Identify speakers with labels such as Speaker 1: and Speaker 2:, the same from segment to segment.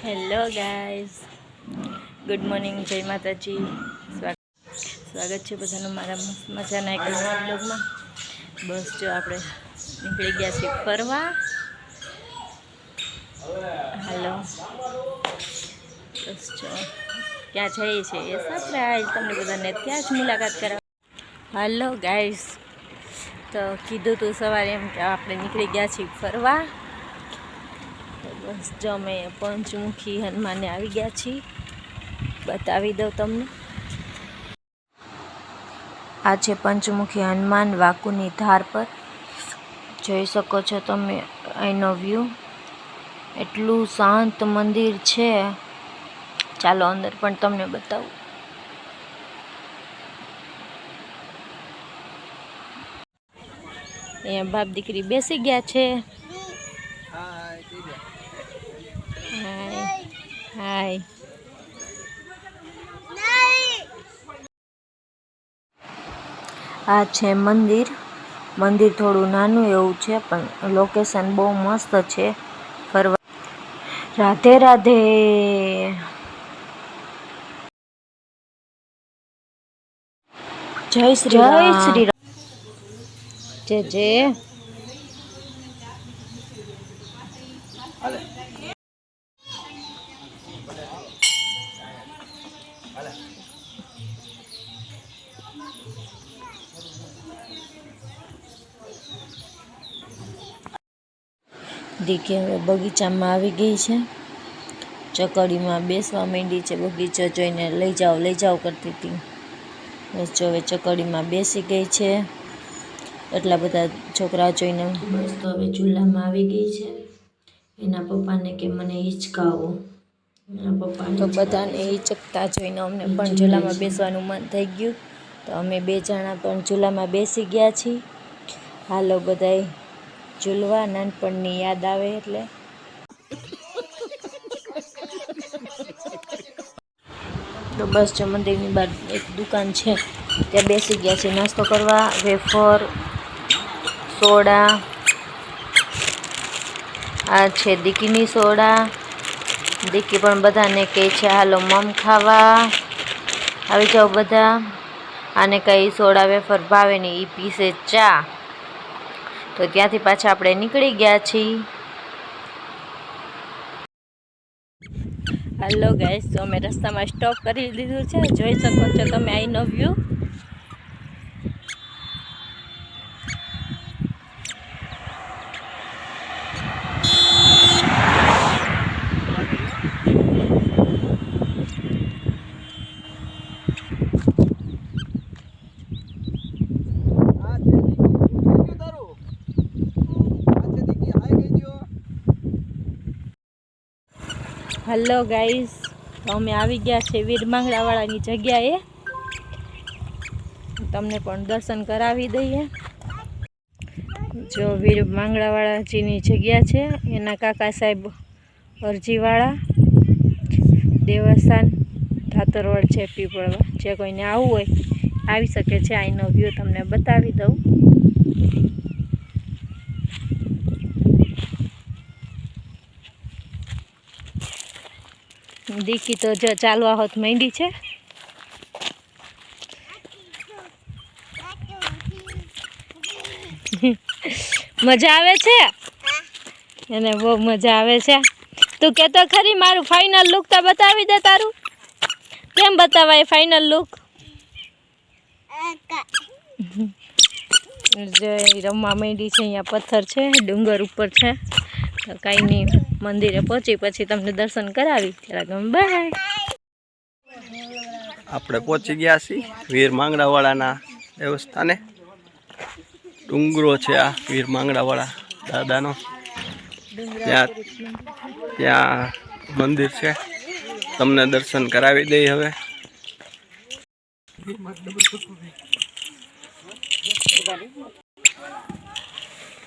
Speaker 1: Hello guys good morning જય માતાજી સ્વાગત છે બધાનું મારા મજાના એક નવા બ્લોગમાં બસ જો આપણે નીકળી ગયા છીએ ફરવા. હાલો બસ જો ક્યાં જઈએ છીએ એ સરપ્રાઈઝ તમને બધાને ત્યાં જ મુલાકાત કરાવ હાલો ગાઈઝ તો કીધું તું સવારે એમ કે આપણે નીકળી ગયા છીએ ફરવા. બસ જો અમે પંચમુખી હનુમાને આવી ગયા છીએ. બતાવી દઉં તમને. આ છે પંચમુખી હનુમાન વાકુની ધાર પર. જોઈ શકો છો તમે અહીંનો વ્યૂ એટલું શાંત મંદિર છે. ચાલો અંદર પણ તમને બતાવું. અહીંયા બાપ દીકરી બેસી ગયા છે. હાય હાય આ છે મંદિર. મંદિર થોડું નાનું એવું છે પણ લોકેશન બહુ મસ્ત છે. ફરવા. રાધે રાધે. જય શ્રી જય શ્રી જય જય દીકી હવે બગીચામાં આવી ગઈ છે. ચકડીમાં બેસવા માંડી છે. બગીચો જોઈને લઈ જાઓ લઈ જાઓ કરતી હતી. બસ જો હવે ચકડીમાં બેસી ગઈ છે. એટલા બધા છોકરા જોઈને તો હવે ચૂલામાં આવી ગઈ છે. એના પપ્પાને કે મને હિંચકાવો. એના પપ્પા તો બધાને હિંચકતા જોઈને અમને પણ ચૂલામાં બેસવાનું મન થઈ ગયું. તો અમે બે જણા પણ ચૂલામાં બેસી ગયા છીએ. હાલો બધાય. ઝૂલવા નાનપણની યાદ આવે એટલે. તો બસ જો બહાર એક દુકાન છે, ત્યાં બેસી ગયા છે નાસ્તો કરવા, વેફર, સોડા, આ છે દીકીની સોડા. દીકી પણ બધાને કહે છે, હાલો, મમ ખાવા. આવી જાઓ બધા. આને કંઈ સોડા, વેફર ભાવે નહીં એ પીસે ચા. તો ત્યાંથી પાછા આપણે નીકળી ગયા છીએ. હાલો ગાઈસ અમે રસ્તામાં સ્ટોપ કરી દીધું છે. જોઈ શકો છો તમે અહીંનો વ્યૂ હલો ગાઈસ અમે આવી ગયા છે વીરમાંગડાવાળાની જગ્યાએ. તમને પણ દર્શન કરાવી દઈએ. જો વીર માંગડાવાળાજીની જગ્યા છે, એના કાકા સાહેબ અરજીવાળા, દેવસ્થાન, ધાતરવડ છે, પીપળવા. જે કોઈને આવવું હોય, આવી શકે છે. અહીંનો વ્યૂ તમને બતાવી દઉં. દીકી તો જો ચાલવા હોત માંડી છે. મજા આવે છે? એને બહુ મજા આવે છે. તું કહેતો ખરી મારું ફાઇનલ લુક તો બતાવી દે તારું. કેમ બતાવાય ફાઇનલ લુક જે રમવા માંડી છે, અહીંયા પથ્થર છે, ડુંગર ઉપર છે. તો કાંઈ નહીં. મંદિરે પહોંચી પછી તમને દર્શન કરાવી. ત્યારે બાય.
Speaker 2: આપણે પહોંચી ગયા છીએ વીર માંગડાવાળાના દેવસ્થાને. ડુંગરો છે આ વીર માંગડાવાળા દાદાનો. ત્યાં ત્યાં મંદિર છે. તમને દર્શન કરાવી દઈએ હવે.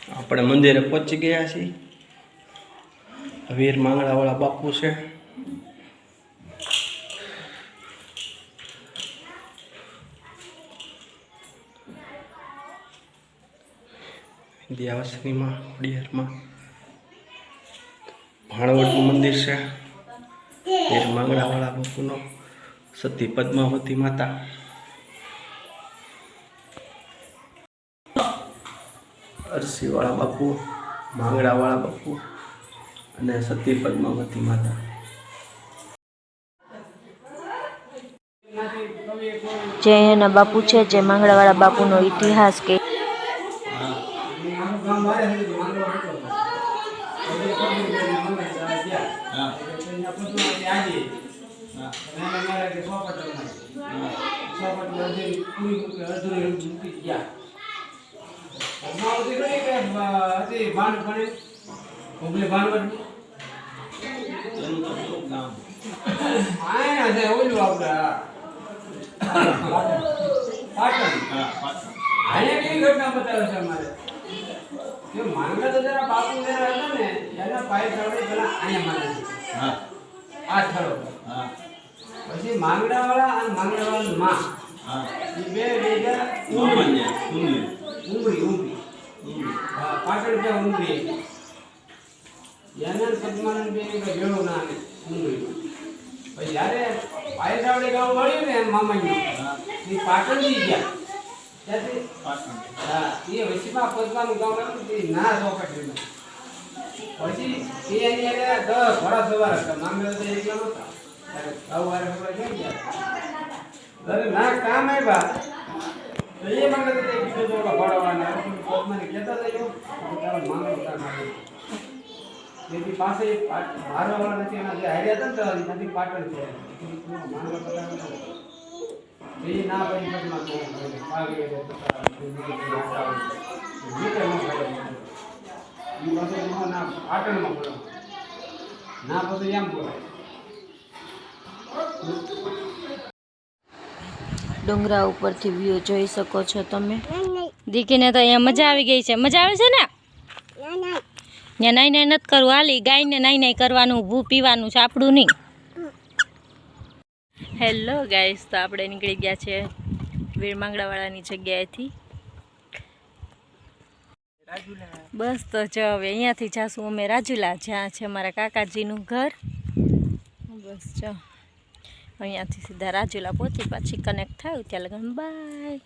Speaker 2: આપણે મંદિરે પહોંચી ગયા છીએ. વીર માંગડાવાળા બાપુ છે. દેવાસનીમાં ખોડિયારમાં. ભાણવડનું મંદિર છે. વીર માંગડાવાળા બાપુનો સતી પદ્માવતી માતા. અરસીવાળા બાપુ માંગડાવાળા બાપુ. અને સતી પદ્માવતી માતા.
Speaker 3: જે એના બાપુ છે જે માંગડાવાળા બાપુનો ઇતિહાસ કે
Speaker 4: અહીંયા કેવી ઘટના બતાવે છે અમારે કે માંગા તો જરા બાપુ જરા હતા ને એના પાય ચડે પેલા અહીંયા મારે આ થયો પછી માંગડા વાળા અને માંગડા વાળા માં એ બે ભેગા ઉમરી હા પાટણ ત્યાં ઉમરી એના પદ્માનંદ બે ભેળો ના આવે પછી જ્યારે પાયસાવડે ગામ મળ્યું ને મામાજી એ પાટણથી ગયા. ત્યાંથી હા, એ વસીમાં પોતાનું ગામ હતું તે ના ચોકટ પછી એ એની એને દસ ઘોડા સવાર હતા. માંગલા તો એકલા નહોતા ત્યારે સવારે સવારે કેમ ગયા. અરે ના કામ આવ્યા તો એ તો કીધું તો ઓલા ઘોડાવાળાને પદ્માને કહેતા હતા એવું તારો તેથી પાસે મારવાવાળા નથી એના જે હાર્યા હતા ને નથી પાટણ છે. એ ના પડી પગમાં નો પાટણમાં ના એમ
Speaker 3: ડુંગરા ઉપરથી વ્યૂ જોઈ શકો છો તમે.
Speaker 1: દીકરીને તો અહીંયા મજા આવી ગઈ છે. મજા આવે છે ને. ત્યાં નાઈ નાઈ નથી કરવું હાલી, ગાયને નાઈ નાઈ કરવાનું ઊભું પીવાનું આપણું નહીં. હેલો ગાઈસ તો આપણે નીકળી ગયા છે વીરમાંગડાવાળાની જગ્યાએથી. બસ તો જો, હવે અહીંયાથી જાશું. અમે રાજુલા, જ્યાં છે મારા કાકાજીનું ઘર. બસ જો, અહીંયાથી સીધા રાજુલા પહોંચી, પાછી કનેક્ટ થયું ત્યાં લગન બાય